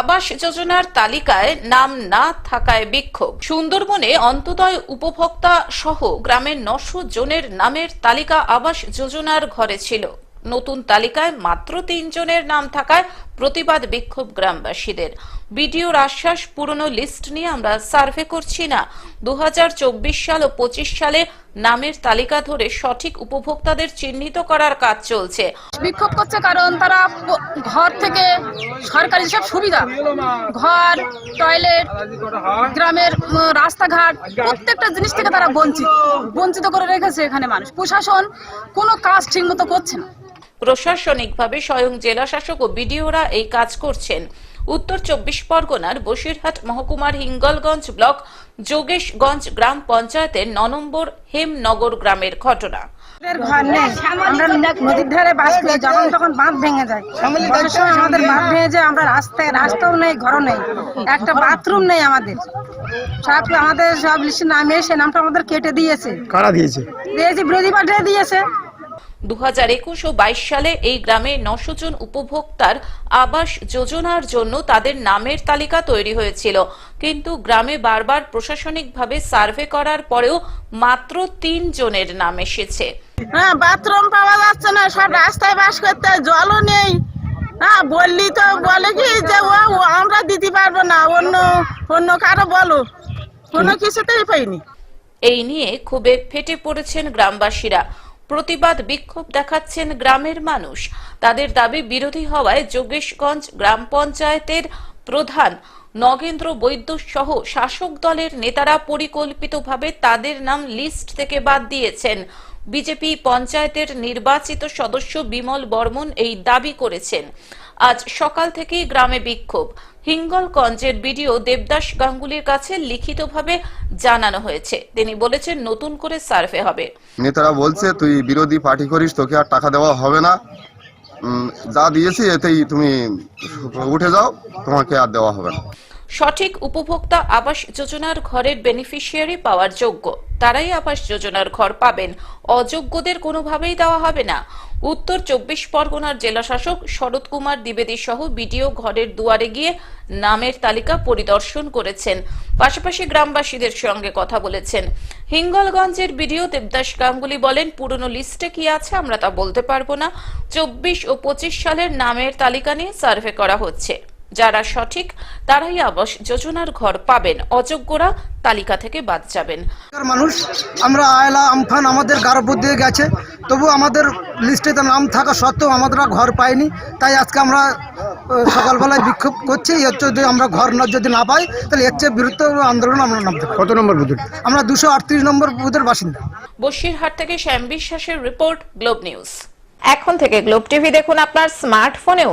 আবাস যোজনার তালিকায় নাম না থাকায় বিক্ষোভ। সুন্দরবনে অন্তদয় উপভোক্তা সহ গ্রামের নশো জনের নামের তালিকা আবাস যোজনার ঘরে ছিল। নতুন তালিকায় মাত্র তিনজনের নাম থাকায় প্রতিবাদ বিক্ষোভ গ্রামবাসীদের। বিডিওর আশ্বাস, পুরনো লিস্ট নিয়ে আমরা সার্ভে করছি না। দু হাজার চব্বিশ সাল ও পঁচিশ সালে নামের তালিকা ধরে সঠিক উপভোক্তাদের চিহ্নিত করার কাজ চলছে। বিক্ষোভ করছে কারণ তারা ঘর থেকে সরকারি সব সুবিধা। ঘর টয়লেট গ্রামের রাস্তাঘাট প্রত্যেকটা জিনিস থেকে তারা বঞ্চিত। বঞ্চিত করে রেখেছে এখানে মানুষ। প্রশাসন কোনো কাজ ঠিক মতো করছে না। প্রশাসনিকভাবে স্বয়ং জেলা শাসক ও বিডিওরা এই কাজ করছেন। উত্তর চব্বিশ পরগনার বসিরহাট মহকুমার হিঙ্গলগঞ্জ ব্লক যোগেশগঞ্জ গ্রাম পঞ্চায়েতের ন নম্বর হেমনগর গ্রামের ঘটনা। আমাদের ঘর নেই। আমরা নদীর ধারে বাস করি যখন তখন বাঁধ ভেঙে যায়। সময় আমাদের বাঁধ ভেঙে যায় আমরা রাস্তায় রাস্তাও নেই ঘরও নেই। একটা বাথরুম নেই আমাদের। সব আমাদের সব লিস্টে নামে সে নামটা আমাদের কেটে দিয়েছে। কারা দিয়েছে? দিয়েছে বিরোধী পাঠিয়ে দিয়েছে। দু একুশ ও বাইশ সালে এই গ্রামে নশো জন উপভোক্তার আবাস যোজনার জন্য তাদের নামের তালিকা তৈরি হয়েছিল। কিন্তু গ্রামে বারবার প্রশাসনিকভাবে সার্ভে করার পরেও মাত্র তিন জনের নাম এসেছে। হ্যাঁ বাথরুম পাওয়া যাচ্ছে না সব রাস্তায় বাস করতে জলও নেই। হ্যাঁ বললি তো বলে কি যে ও আমরা দিতে পারব না অন্য অন্য কারও বলো। কোনো কিছুতেই পাইনি। এই নিয়ে ক্ষোভে ফেটে পড়েছেন গ্রামবাসীরা। প্রতিবাদ বিক্ষোভ দেখাচ্ছেন গ্রামের মানুষ। তাদের দাবি বিরোধী হওয়ায় যোগেশগঞ্জ গ্রাম পঞ্চায়েতের প্রধান নগেন্দ্র বৈদ্য সহ শাসক দলের নেতারা পরিকল্পিতভাবে তাদের নাম লিস্ট থেকে বাদ দিয়েছেন। বিজেপি পঞ্চায়েতের নির্বাচিত সদস্য বিমল বর্মন এই দাবি করেছেন। আজ সকাল থেকেই গ্রামে বিক্ষোভ। হিঙ্গলগঞ্জের বিডিও দেবদাস গাঙ্গুলির কাছে লিখিতভাবে জানানো হয়েছে। তিনি বলেছেন, নতুন করে সার্ভে হবে। নেতারা বলছে, তুই বিরোধী পার্টি করিস, তোকে আর টাকা দেওয়া হবে না। যা দিয়েছি, এতেই তুমি উঠে যাও, তোমাকে আর দেওয়া হবে না। সঠিক উপভোক্তা আবাস যোজনার ঘরের বেনিফিশিয়ারি পাওয়ার যোগ্য। তারাই আবাস যোজনার ঘর পাবেন। অযোগ্যদের কোনোভাবেই দেওয়া হবে না। উত্তর চব্বিশ পরগনার জেলা শাসক শরৎ কুমার দ্বিবেদী সহ বিডিও ঘরের দুয়ারে গিয়ে নামের তালিকা পরিদর্শন করেছেন। পাশাপাশি গ্রামবাসীদের সঙ্গে কথা বলেছেন। হিঙ্গলগঞ্জের বিডিও দেবদাস গাঙ্গুলি বলেন, পুরনো লিস্টে কি আছে আমরা তা বলতে পারব না। চব্বিশ ও পঁচিশ সালের নামের তালিকা নিয়ে সার্ভে করা হচ্ছে। যারা সঠিক তারাই আবাস যোজনার ঘর পাবেন। অযোগ্যরা তালিকা থেকে বাদ যাবেন। মানুষ আমরা আয়লা আমফান আমাদের গারপুর দিয়ে গেছে। তবু আমাদের লিস্টে নাম থাকা সত্ত্বেও আমরা ঘর পাইনি। তাই আজকে আমরা সকালবেলায় বিক্ষোভ করছি। এর যদি আমরা ঘর না যদি না পাই তাহলে এর চেয়ে বিরুদ্ধে আন্দোলন আমরা নামতে পারি কত নম্বর বুথ আমরা দুশো আটত্রিশ নম্বর বুথের বাসিন্দা। বসিরহাট থেকে শ্যাম বিশ্বাসের রিপোর্ট গ্লোব নিউজ। এখন থেকে গ্লোব টিভি দেখুন আপনার স্মার্টফোনেও।